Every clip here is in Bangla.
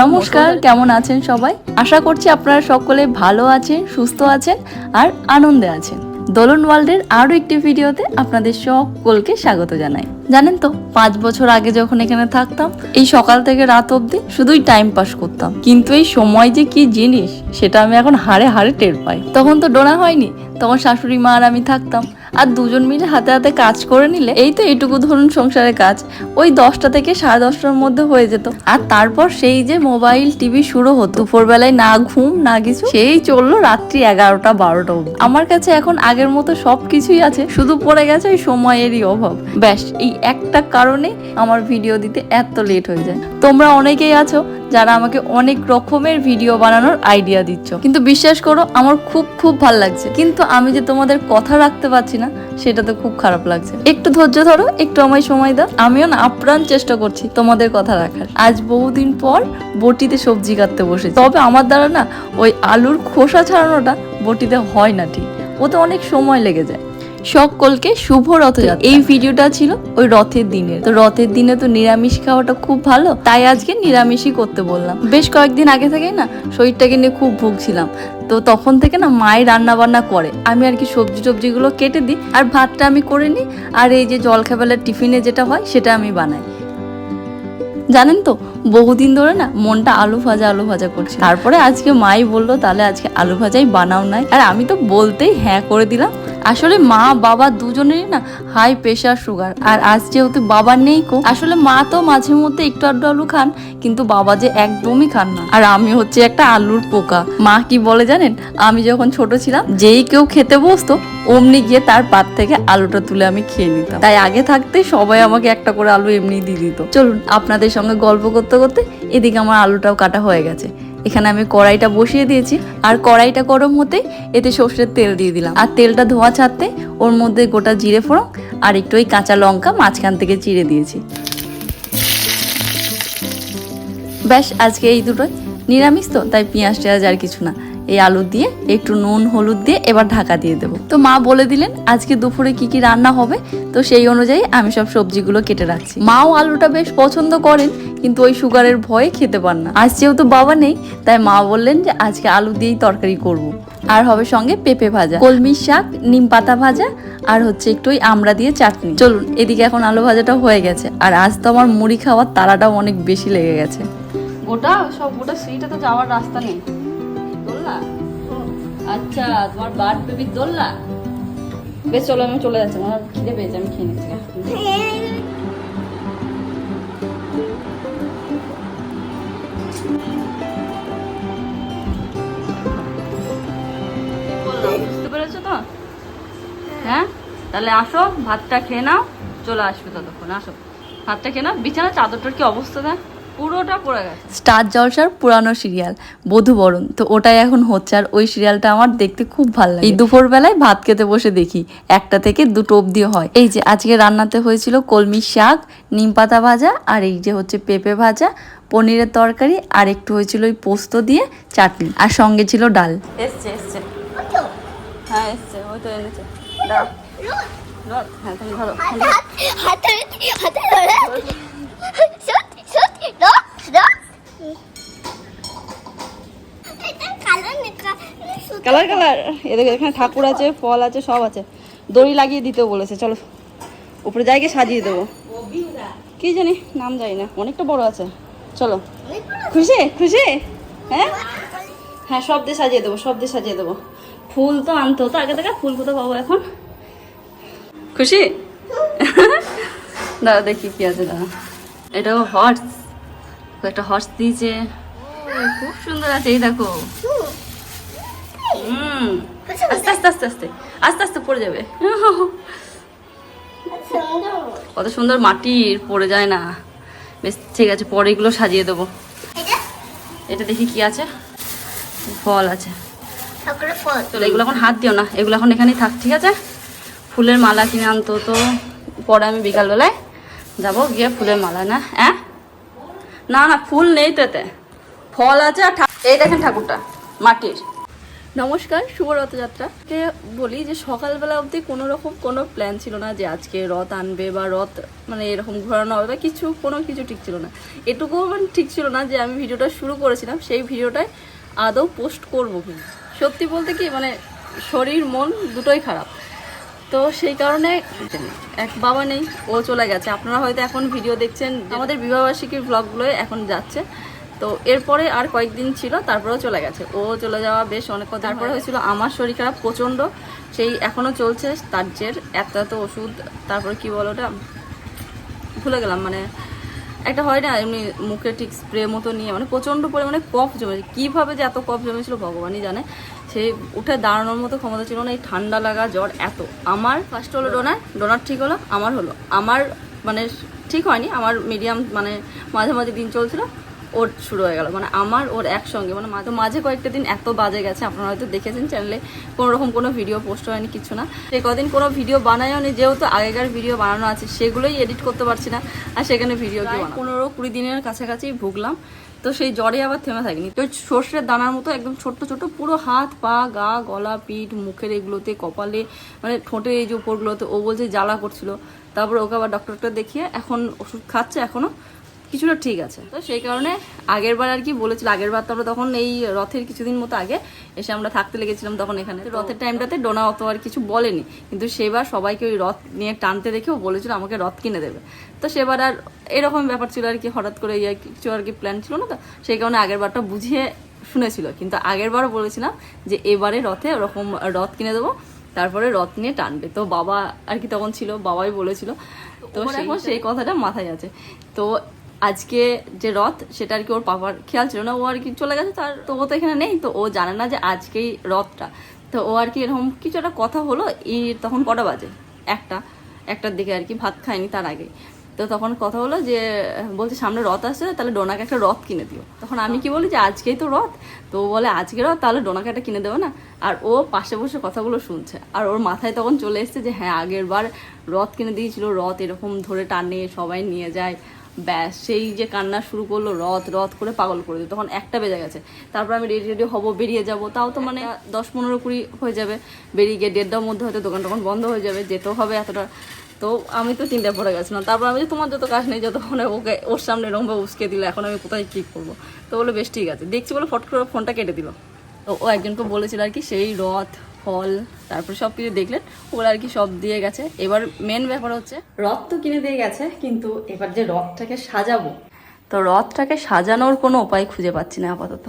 নমস্কার, কেমন আছেন সবাই? আশা করছি আপনারা সকলে ভালো আছেন, সুস্থ আছেন আর আনন্দে আছেন। দোলন ওয়ার্ল্ডের আরও একটি ভিডিওতে আপনাদের সকলকে স্বাগত জানাই। জানেন তো, পাঁচ বছর আগে যখন এখানে থাকতাম, এই সকাল থেকে রাত অবধি শুধুই টাইম পাস করতাম। কিন্তু এই সময় যে কি জিনিস, সেটা আমি এখন হাড়ে হাড়ে টের পাই। তখন তো ডোনা হয়নি, তখন শাশুড়ি মা আর আমি থাকতাম। আর দুজন মিলে হাতে হাতে কাজ করে নিলে এই তো এইটুকু ধরুন সংসারের কাজ। ওই দশটা থেকে সাড়ে দশটার মধ্যে হয়ে যেত। আর তারপর সেই যে মোবাইল, টিভি শুরু হতো। দুপুরবেলায় না ঘুম, না কিছু, সেই চলল রাত্রি এগারোটা, বারোটা অবধি। আমার কাছে এখন আগের মতো সব কিছুই আছে, শুধু পড়ে গেছে ওই সময়েরই অভাব। ব্যাস, এই একটা কারণে আমার ভিডিও দিতে এত লেট হয়ে যায়। তোমরা অনেকেই আছো যারা আমাকে অনেক রকমের ভিডিও বানানোর আইডিয়া দিচ্ছ। কিন্তু বিশ্বাস করো, আমার খুব খুব ভালো লাগছে। কিন্তু আমি যে তোমাদের কথা রাখতে পারছি না, সেটা তো খুব খারাপ লাগছে। একটু ধৈর্য ধরো, একটু আমায় সময় দাও। আমিও না, আপ্রাণ চেষ্টা করছি তোমাদের কথা রাখার। আজ বহুদিন পর বটিতে সবজি কাটতে বসেছি। তবে আমার দ্বারা না, ওই আলুর খোসা ছাড়ানোটা বটিতে হয় না ঠিক। ওতে অনেক সময় লেগে যায়। সকলকে শুভ রথযাত্রা। এই ভিডিওটা ছিল ওই রথের দিনের। তো রথের দিনে তো নিরামিষ খাওয়াটা খুব ভালো তাই আজকে নিরামিষই করতে বললাম। বেশ কয়েকদিন আগে থেকে না শরীরটাকে নিয়ে খুব ভুগছিলাম। তো তখন থেকে না মায়ের রান্না বান্না করে। আমি আর কি সবজি টবজিগুলো কেটে দিই আর ভাতটা আমি করে নিই। আর এই যে জলখাবেলার টিফিনে যেটা হয় সেটা আমি বানাই। জানেন তো বহুদিন ধরে না মনটা আলু ভাজা আলু ভাজা করছে। তারপরে আজকে মাই বলল, তাহলে আজকে আলু ভাজাই বানাও নাই। আর আমি তো বলতেই হ্যাঁ করে দিলাম। আসলে মা, বাবা দুজনেরই না হাই প্রেশার সুগার আর আজ যেহেতু বাবা নেই কো, আসলে মা তো মাঝে মধ্যে একটু আধটু আলু খান, কিন্তু বাবা যে একদমই খান না। আর আমি হচ্ছে একটা আলুর পোকা। মা কি বলে জানেন? আমি যখন ছোট ছিলাম, যেই কেউ খেতে বসতো, অমনি গিয়ে তার পাত থেকে আলুটা তুলে আমি খেয়ে নিতাম। তাই আগে থাকতে সবাই আমাকে একটা করে আলু এমনি দিয়ে দিত। চলুন, আপনাদের সঙ্গে গল্প করতে করতে করতে এদিকে আমার আলুটাও কাটা হয়ে গেছে। এখানে আমি কড়াইটা বসিয়ে দিয়েছি আর কড়াইটা গরম হতে এতে সর্ষের তেল দিয়ে দিলাম। আর তেলটা ধোয়া ছাড়তে ওর মধ্যে গোটা জিরে ফোড়ন আর একটু ওই কাঁচা লঙ্কা মাঝখান থেকে চিড়ে দিয়েছি। ব্যাস, আজকে এই দুটোই। নিরামিষ তো, তাই পেঁয়াজ টেয়াজ আর কিছু না। এই আলু দিয়ে, একটু নুন, হলুদ দিয়ে এবার ঢাকা দিয়ে দেবো। তো মা বলে দিলেন, আজকে দুপুরে কি কি রান্না হবে? তো সেই অনুযায়ী আমি সব সবজিগুলো কেটে রাখছি। মাও আলুটা বেশ পছন্দ করেন, কিন্তু ওই সুগারের ভয়ে খেতে পার না। আজ যেহেতু বাবা নেই, তাই মা বললেন যে, আজকে আলু দিয়েই তরকারি করব। আর হবে সঙ্গে পেঁপে ভাজা, কলমির শাক, নিম পাতা ভাজা, আর হচ্ছে একটু ওই আমড়া দিয়ে চাটনি। চলুন, এদিকে এখন আলু ভাজাটা হয়ে গেছে। আর আজ তো আমার মুড়ি খাওয়ার তারাটাও অনেক বেশি লেগে গেছে। গোটা, সব গোটা সিটে তো যাওয়ার রাস্তা নেই। আচ্ছা তোমার বার্থ বেবি দোল্লা বেশ, চলো, আমি চলে যাচ্ছি। আমার খিদে পেয়েছে, আমি খেয়ে নিচ্ছি। বুঝতে পেরেছ তো? হ্যাঁ? তাহলে আসো, ভাতটা খেয়ে নাও, চলে আসবে ততক্ষণ। আসো। ভাতটা খেয়ে নাও। বিছানা চাদরটার কি অবস্থা দেখ? পুরোটা পড়ে গেছে স্টার জলসার পুরানো সিরিয়াল বধুবরণ তো ওটাই এখন হচ্ছে আর ওই সিরিয়ালটা আমার দেখতে খুব ভালো লাগে এই দুপুর বেলায় ভাত খেতে বসে দেখি একটা থেকে দুটো অবধি হয় এই যে আজকে রান্নাতে হয়েছিল কলমি শাক নিম পাতা ভাজা আর এই যে হচ্ছে পেঁপে ভাজা পনিরের তরকারি আর একটু হয়েছিল ওই পোস্ত দিয়ে চাটনি আর সঙ্গে ছিল ডাল এসছে এসছে হ্যাঁ এসছে ওই তো এনেছে দাও হ্যাঁ তুমি ধরো হাতে হাতে ধরে কালার কালার। এদিকে এখানে ঠাকুর আছে, ফল আছে, সব আছে। দড়ি লাগিয়ে দিতেও বলেছে, চলো। উপরে জায়গায় সাজিয়ে দেবো। কি জানি, নাম জানি না। অনেকটা বড় আছে। চলো। খুশি? খুশি? হ্যাঁ? হ্যাঁ সব দিয়ে সাজিয়ে দেবো, সব দিয়ে সাজিয়ে দেবো। ফুল তো আনতে হতো আগে থেকে ফুল কোথাও পাবো এখন? খুশি? দাদা দেখি কি আছে দাদা এটাও হর্স একটা হর্স দিয়েছে। খুব সুন্দর আছে এই দেখো। হুম। আস্তে আস্তে আস্তে আস্তে। আস্তে আস্তে পড়ে যাবে। কত সুন্দর মাটির পড়ে যায় না। বেশ ঠিক আছে পরে এগুলো সাজিয়ে দেবো। এটা? এটা দেখি কি আছে। ফল আছে। চলো এগুলো এখন হাত দিও না। এগুলো এখন এখানেই থাক ঠিক আছে? ফুলের মালা কিনে আনতো তো পরে আমি বিকালবেলায় যাব, গিয়ে ফুলের মালা, না? হ্যাঁ না না, ফুল নেই তো এতে। ফল আছে আর এই দেখেন ঠাকুরটা, মাটির। নমস্কার শুভ রথযাত্রাকে বলি যে সকালবেলা অবধি কোনো রকম কোনো প্ল্যান ছিল না যে আজকে রথ আনবে বা রথ মানে এরকম ঘোরানো হবে বা কিছু, কোনো কিছু ঠিক ছিল না। এটুকুও মানে ঠিক ছিল না যে আমি ভিডিওটা শুরু করেছিলাম, সেই ভিডিওটাই আদৌ পোস্ট করব কি সত্যি বলতে কি মানে শরীর, মন দুটোই খারাপ। তো সেই কারণে এক বাবা নেই, ও চলে গেছে। আপনারা হয়তো এখন ভিডিও দেখছেন, আমাদের বিবাহবার্ষিকীর ব্লগগুলো এখন যাচ্ছে। তো এরপরে আর কয়েকদিন ছিল, তারপরেও চলে গেছে। ও চলে যাওয়া বেশ অনেক তারপরে হয়েছিল আমার শরীর খারাপ প্রচণ্ড। সেই এখনও চলছে, তার জের এত এত ওষুধ, তারপরে কি বলো ওটা? ভুলে গেলাম মানে একটা হয় না, এমনি মুখে ঠিক স্প্রে মতো নিয়ে মানে প্রচণ্ড পরিমাণে কফ জমেছে কীভাবে যে এত কফ জমেছিল ভগবানই জানে। সেই উঠে দাঁড়ানোর মতো ক্ষমতা ছিল না এই ঠান্ডা লাগা জ্বর এত। আমার ফার্স্ট হলো ডোনার ডোনার ঠিক হলো আমার হলো। আমার মানে ঠিক হয়নি আমার মিডিয়াম মানে মাঝে মাঝে দিন চলছিল ওর শুরু হয়ে গেল। মানে আমার ওর একসঙ্গে। মানে মাঝে মাঝে কয়েকটা দিন এত বাজে গেছে আপনারা হয়তো দেখেছেন চ্যানেলে কোনো রকম কোনো ভিডিও পোস্ট হয়নি কিছু না। সে কদিন কোনো ভিডিও বানায়ও নি যেহেতু আগেকার ভিডিও বানানো আছে সেগুলোই এডিট করতে পারছি না আর সেখানে ভিডিও পনেরো কুড়ি দিনের কাছাকাছি ভুগলাম। তো সেই জ্বরে আবার থেমে থাকেনি। তো সর্ষের দানার মতো একদম ছোট্ট ছোট্ট পুরো হাত, পা, গা, গলা, পিঠ, মুখের এগুলোতে, কপালে মানে ঠোঁটে এই যে উপরগুলোতে ও বলছে জ্বালা করছিল। তারপর ওকে আবার ডক্টরটা দেখিয়ে এখন ওষুধ খাচ্ছে এখনও। কিছুটা ঠিক আছে। তো সেই কারণে আগের বার আর কি বলেছিল আগের বার তো আমরা তখন এই রথের কিছুদিন মতো আগে এসে আমরা থাকতে লেগেছিলাম তখন এখানে। রথের টাইমটাতে ডোনা অত আর কিছু বলেনি। কিন্তু সেবার সবাইকে ওই রথ নিয়ে টানতে দেখেও বলেছিল আমাকে রথ কিনে দেবে। তো সেবার আর এরকম ব্যাপার ছিল আর কি হঠাৎ করে ইয়ে কিছু আর কি প্ল্যান ছিল না তো সেই কারণে আগের বারটা বুঝিয়ে শুনেছিল। কিন্তু আগের বারও বলেছিলাম যে এবারে রথে ওরকম রথ কিনে দেবো তারপরে রথ নিয়ে টানবে। তো বাবা আর কি তখন ছিল বাবাই বলেছিল। তো এখন সেই কথাটা মাথায় আছে। তো আজকে যে রথ, সেটা আর কি ওর পাপার খেয়াল ছিল না। ও আর কি চলে গেছে, তার তো ও তো এখানে নেই। তো ও জানে না যে আজকেই রথটা। তো ও আর কি এরকম কিছু একটা কথা হলো, ই তখন কটা বাজে? একটা। একটার দিকে আর কি ভাত খায়নি তার আগে। তো তখন কথা হলো যে, বলছে সামনে রথ আসছে, তাহলে ডোনাকে একটা রথ কিনে দিও। তখন আমি কি বলি যে, আজকেই তো রথ। তো বলে, আজকে রথ? তাহলে ডোনাকে একটা কিনে দেবো না? আর ও পাশে বসে কথাগুলো শুনছে। আর ওর মাথায় তখন চলে এসছে যে হ্যাঁ আগের বার রথ কিনে দিয়েছিল। রথ এরকম ধরে টানে সবাই নিয়ে যায়। ব্যাস, সেই যে কান্না শুরু করল, রথ রথ করে পাগল করে দিল। তখন একটা বেজে গেছে। তারপর আমি রেডি রেডি হব, বেরিয়ে যাব। তাও তো মানে দশ পনেরো কুড়ি হয়ে যাবে। বেরিয়ে গিয়ে দেড়টার মধ্যে হয়তো দোকান টোকান বন্ধ হয়ে যাবে যেতেও হবে এতটা। তো আমি তো তিনটা পড়ে গেছিলাম। তারপর আমি যে তোমার যত কাজ নেই, যতক্ষণে ওকে ওর সামনে এরকমভাবে উস্কে দিল, এখন আমি কোথায় কী করব? তো বলে, বেশ, ঠিক আছে। দেখছি বলে, ফট করে ফোনটা কেটে দিল। তো ও একজনকে বলেছিল আর কি, সেই রথ ফল, তারপর সব কিছু দেখলেন, ওগুলো আর কি সব দিয়ে গেছে। এবার মেন ব্যাপার হচ্ছে, রথ তো কিনে দিয়ে গেছে, কিন্তু এবার যে রথটাকে সাজাবো, তো রথটাকে সাজানোর কোনো উপায় খুঁজে পাচ্ছি না আপাতত।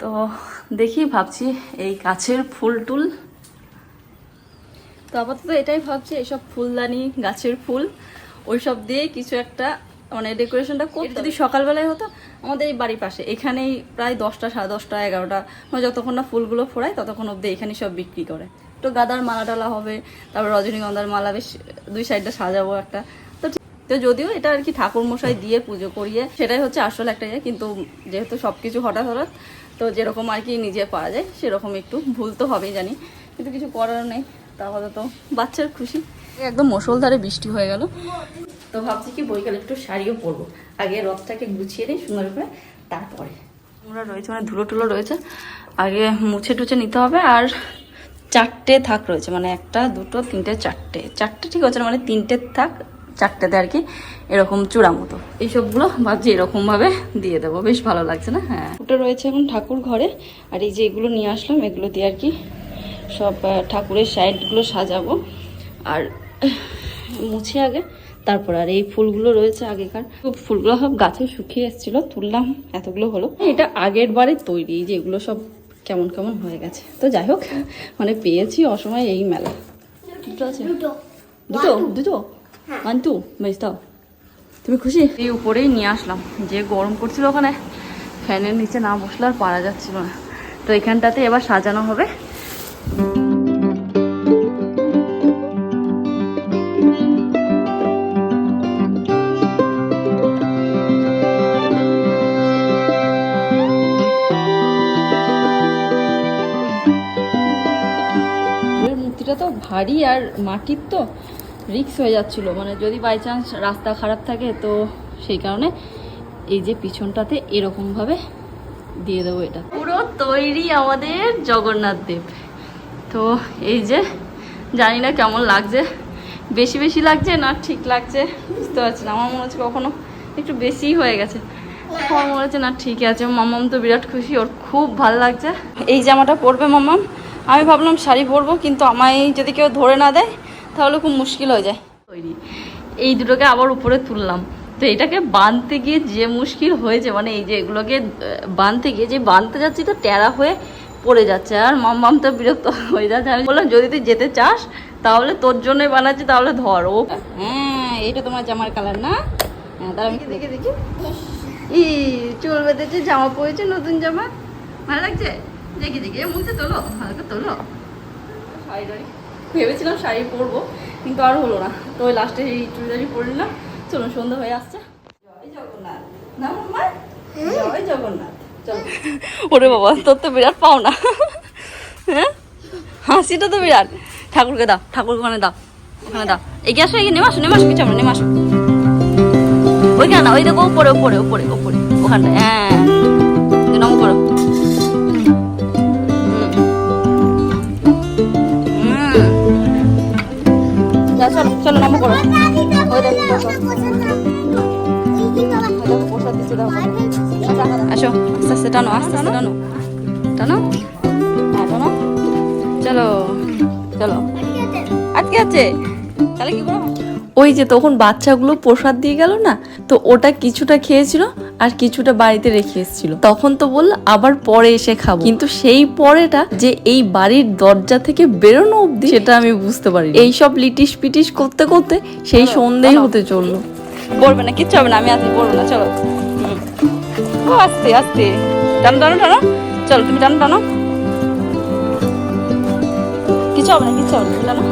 তো দেখি, ভাবছি এই গাছের ফুল টুল। তো আপাতত এটাই ভাবছি এইসব ফুলদানি, গাছের ফুল, ওইসব দিয়ে কিছু একটা মানে ডেকোরেশনটা করতে যদি সকালবেলায় হতো আমাদের এই বাড়ির পাশে। এখানেই প্রায় দশটা সাড়ে দশটা এগারোটা। মানে যতক্ষণ না ফুলগুলো ফোড়ায় ততক্ষণ অব্দি এখানে সব বিক্রি করে। তো গাদার মালা টালা হবে তারপর রজনীগন্ধার মালা বেশ দুই সাইডটা সাজাবো একটা। তো তো যদিও এটা আর কি ঠাকুর মশাই দিয়ে পুজো করিয়ে সেটাই হচ্ছে আসল একটা ইয়ে কিন্তু যেহেতু সব কিছু হঠাৎ হঠাৎ তো যেরকম আর কি নিজে পারা যায় সেরকম একটু ভুল তো হবেই জানি। কিন্তু কিছু করার নেই তাহলে তো বাচ্চার খুশি। একদম মুসলধারে বৃষ্টি হয়ে গেল। তো ভাবছি কি বইকালে একটু শাড়িও পরবো। আগে রথটাকে গুছিয়ে নিই সুন্দর করে, তারপরে। রয়েছে মানে ধুলো টুলো রয়েছে। আগে মুছে টুছে নিতে হবে আর চারটে থাক রয়েছে মানে একটা, দুটো, তিনটে, চারটে। চারটে ঠিক আছে মানে তিনটে থাক, চারটেতে আর কি এরকম চূড়া মতো। এইসবগুলো ভাবছি এরকমভাবে দিয়ে দেবো, বেশ ভালো লাগছে না? হ্যাঁ। ওটা রয়েছে এখন ঠাকুর ঘরে, আর এই যে এগুলো নিয়ে আসলাম, এগুলো দিয়ে আর কি সব ঠাকুরের সাইডগুলো সাজাবো। আর মুছে আগে তারপর আর এই ফুলগুলো রয়েছে আগেকার। ফুলগুলো সব গাছে শুকিয়ে এসেছিল তুললাম এতগুলো হলো। এটা আগের বারে তৈরি এই যে এগুলো সব কেমন কেমন হয়ে গেছে। তো যাই হোক মানে পেয়েছি অসময় এই মেলা। দুটো আছে? দুটো। দুটো? দুটো? বেশ দাও। তুমি খুশি? এই উপরেই নিয়ে আসলাম যে গরম করছিল ওখানে ফ্যানের নিচে না বসলে আর পারা যাচ্ছিল না। তো এখানটাতে এবার সাজানো হবে। ভারী আর মাটির তো রিক্স হয়ে যাচ্ছিল। মানে যদি বাই চান্স রাস্তা খারাপ থাকে, তো সেই কারণে এই যে পিছনটাতে এরকমভাবে দিয়ে দেবো এটা। পুরো তৈরি আমাদের জগন্নাথ দেব। তো এই যে, জানি না কেমন লাগছে। বেশি বেশি লাগছে না ঠিক লাগছে? বুঝতে পারছি না। আমার মনে হচ্ছে কখনো একটু বেশিই হয়ে গেছে। আমার মনে হচ্ছে না ঠিক আছে। মামাম তো বিরাট খুশি, ওর খুব ভালো লাগছে। এই জামাটা পরবে মামাম? আমি ভাবলাম শাড়ি পরবো কিন্তু আমায় যদি কেউ ধরে না দেয় তাহলে খুব মুশকিল হয়ে যায়। তৈরি। এই দুটোকে আবার উপরে তুললাম। তো এটাকে বাঁধতে গিয়ে যে মুশকিল হয়েছে মানে এই যে এগুলোকে বাঁধতে গিয়ে যে বাঁধতে যাচ্ছি তো টেরা হয়ে পড়ে যাচ্ছে। আর মাম্মাম তো বিরক্ত হয়ে যাচ্ছে। আমি বললাম যদি তুই যেতে চাস তাহলে তোর জন্যই বানাচ্ছি তাহলে ধর। ও হ্যাঁ এটা তোমার জামার কালার না? হ্যাঁ তাহলে আমি দেখে দেখি। ই চুল বেঁধেছে জামা পরেছে নতুন জামা। ভালো লাগছে? দেখি দেখি। মুখে তোলো হালকা তোলো। শাড়ি টাড়ি ভেবেছিলাম শাড়ি পরবো কিন্তু আর হলো না। তো ওই লাস্টে এই চুড়িদারি পরে নিলাম। চলুন সন্ধ্যা হয়ে আসছে। জয় জগন্নাথ। না মাম্মা জয় জগন্নাথ। ওরে বাবা তোর তো বিরাট পাও না হ্যাঁ? হাসিটা তো বিরাট। ঠাকুরকে দাও ঠাকুর ওখানে দাও ওখানে দাও। এগিয়ে আসো এগিয়ে নেমে আসো নেমে আসো কিছু আমরা নেমে আসো। ওইখানে না ওই দেখো উপরে উপরে উপরে উপরে ওখানটায়। হ্যাঁ। নম করো। চলো চলো নম করো। আসো আস্তে আস্তে টানো আস্তে আস্তে টানো। টানো? হ্যাঁ টানো। চলো চলো। আজকে আছে। তাহলে কি বলো? ওই যে তখন বাচ্চাগুলো প্রসাদ দিয়ে গেল না তো ওটা কিছুটা খেয়েছিল। আর কিছুটা বাড়িতে রেখে এসেছিল। তখন তো বলল আবার পরে এসে খাব। কিন্তু সেই পরেটা যে এই বাড়ির দরজা থেকে বেরোনো অবধি সেটা আমি বুঝতে পারি এই সব লিটিস পিটিস করতে করতে সেই সন্ধেই হতে চলল। পড়বে না কিচ্ছু হবে না আমি আজকে পড়ব না চলো। ও আস্তে আস্তে। টানো টানো টানো। চলো তুমি টানো টানো। কিছু হবে না কিছু হবে না টানো।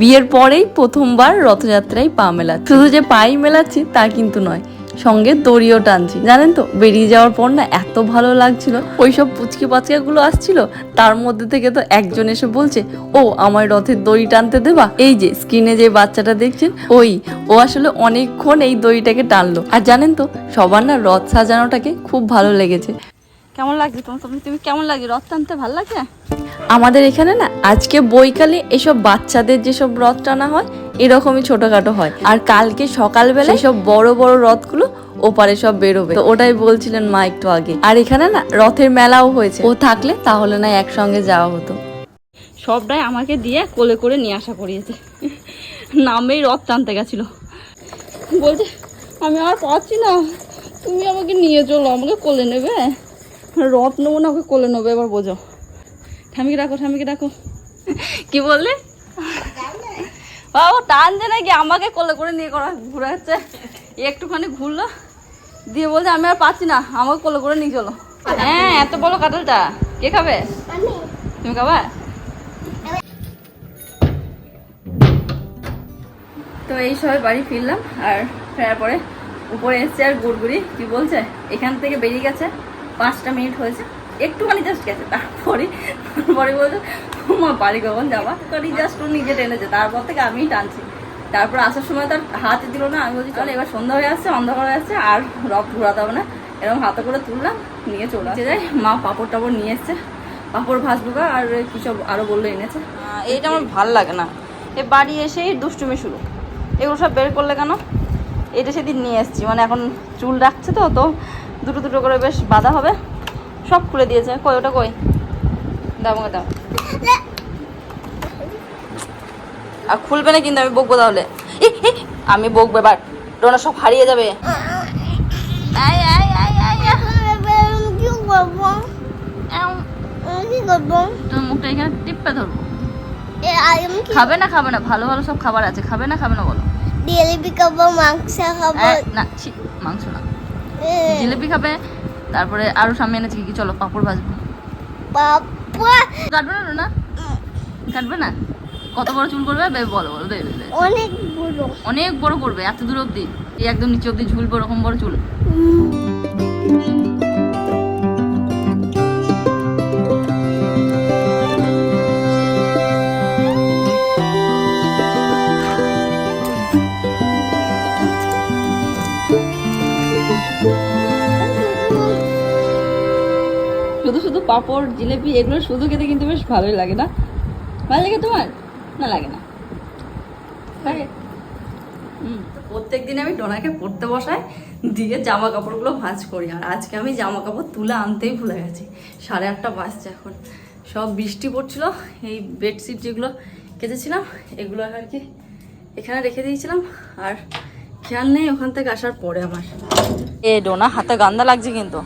বিয়ের পরেই প্রথমবার রথযাত্রায় পা মেলাচ্ছি। শুধু যে পাই মেলাচ্ছি তা কিন্তু নয় সঙ্গে দড়িও টানছি। জানেন তো বেরিয়ে যাওয়ার পর না এত ভালো লাগছিল ওই সব পুচকি পাচকাগুলো আসছিল তার মধ্যে থেকে তো একজন এসে বলছে ও আমার রথের দড়ি টানতে দেবা? এই যে স্ক্রিনে যে বাচ্চাটা দেখছেন ওই ও আসলে অনেকক্ষণ এই দড়িটাকে টানলো। আর জানেন তো সবার না রথ সাজানোটাকে খুব ভালো লেগেছে। কেমন লাগছে তোমার তুমি কেমন লাগছে রথ টানতে ভালো লাগে? আমাদের এখানে না আজকে বৈকালে এসব বাচ্চাদের যেসব রথ টানা হয় এরকমই ছোটখাটো হয়। আর কালকে সকালবেলা সব বড় বড় রথগুলো ওপারে সব বেরোবে। তো ওটাই বলছিলেন মা একটু আগে। আর এখানে না রথের মেলাও হয়েছে। ও থাকলে তাহলে না একসঙ্গে যাওয়া হতো। সবটাই আমাকে দিয়ে কোলে করে নিয়ে আসা করিয়েছে। নামেই রথ টানতে গেছিল। বলছে আমি আর পাচ্ছি না। তুমি আমাকে নিয়ে চলো আমাকে কোলে নেবে? রথ নেব না ওকে কোলে নেবে এবার বোঝো। ঠামিকে ডাকো ঠামিকে ডাকো। কি বললে? বাবু টানছে নাকি? আমাকে কোলে করে নিয়ে করা ঘুরে যাচ্ছে একটুখানি ঘুরলো, দিয়ে বলছে, আমি আর পাচ্ছি না, আমাকে কোলে করে নিয়ে চলো। হ্যাঁ এত বড় কাঁঠালটা। কে খাবে? তুমি খাবা? তো এই সবাই বাড়ি ফিরলাম, আর ফেরার পরে উপরে এসছে আর গুড়গুড়ি। কি বলছে? এখান থেকে বেরিয়ে গেছে। পাঁচটা মিনিট হয়েছে। একটুখানি জাস্ট গেছে তারপরে তারপরে বলছে মা বাড়ি কখন যাবা? তো জাস্ট ও নিজে টেনেছে তারপর থেকে আমিই টানছি। তারপর আসার সময় তার হাতে দিল না আমি বলছি চলো এবার সন্ধ্যা হয়ে আসছে অন্ধকার হয়ে আসছে আর রথ ঘোরাতে হবে না। এরকম হাতে করে তুললাম নিয়ে চলে আসছে যাই মা পাপড় টাপড় নিয়ে এসছে। পাপড় ভাজবুকা আর কি সব আরও বলল এনেছে। এইটা আমার ভালো লাগে না। এ বাড়ি এসেই দুষ্টুমি শুরু। এগুলো সব বের করলে কেন? এটা সেদিন নিয়ে এসেছি। মানে এখন চুল রাখছে তো তো দুটো দুটো করে বেশ বাঁধা হবে। সব খুলে দিয়েছে। কই ওটা কই? দাও আমাকে দাও। আর খুলবে না কিন্তু আমি বকবো তাহলে। আমি বকবো এবার। ডোনা সব হারিয়ে যাবে। তোর মুখটা এখানে টিপে ধরবো। এ আমি কি খাবে না খাবে না ভালো ভালো সব খাবার আছে। খাবে না খাবে না বলো। জিলিপি খাব মাংস খাব। না মাংস না। জিলিপি খাবে তারপরে আরও সামনে এনেছি কি চলো পাপড় ভাজবো। কাটবে না না কাটবে না? কত বড় চুল করবে? বলো বলো। অনেক বড়। অনেক বড় করবে এত দূর অব্দি এই একদম নিচে অব্দি ঝুলবে ওরকম বড় চুল। পাঁপড় জিলেপি এগুলো শুধু খেতে কিন্তু বেশ ভালোই লাগে না? ভালো লাগে তোমার? না লাগে না। লাগে? প্রত্যেক দিন আমি ডোনাকে পড়তে বসাই দিয়ে জামা কাপড়গুলো ভাঁজ করি। আর আজকে আমি জামা কাপড় তুলে আনতেই ভুলে গেছি। সাড়ে আটটা বাজছে এখন। সব বৃষ্টি পড়ছিল এই বেডশিট যেগুলো কেচেছিলাম এগুলো আর কি এখানে রেখে দিয়েছিলাম। আর খেয়াল নেই ওখান থেকে আসার পরে আমার। এ ডোনা হাতে গান্দা লাগছে কিন্তু।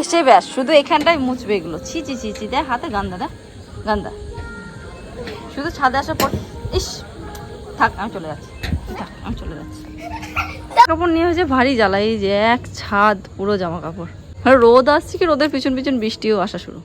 এসে ব্যাস, শুধু এখানটায় মুছবে এগুলো। ছি ছি ছি ছি দেয় হাতে গান্দা দেয় গান্দা শুধু ছাদে আসার পর, ইস, থাক, আমি চলে যাচ্ছি। থাক, আমি চলে যাচ্ছি। কাপড় নিয়ে হয়েছে ভারী জ্বালাই যে এক ছাদ, পুরো জামা কাপড় রোদ আসছে কি রোদের পিছন পিছন বৃষ্টিও আসা শুরু।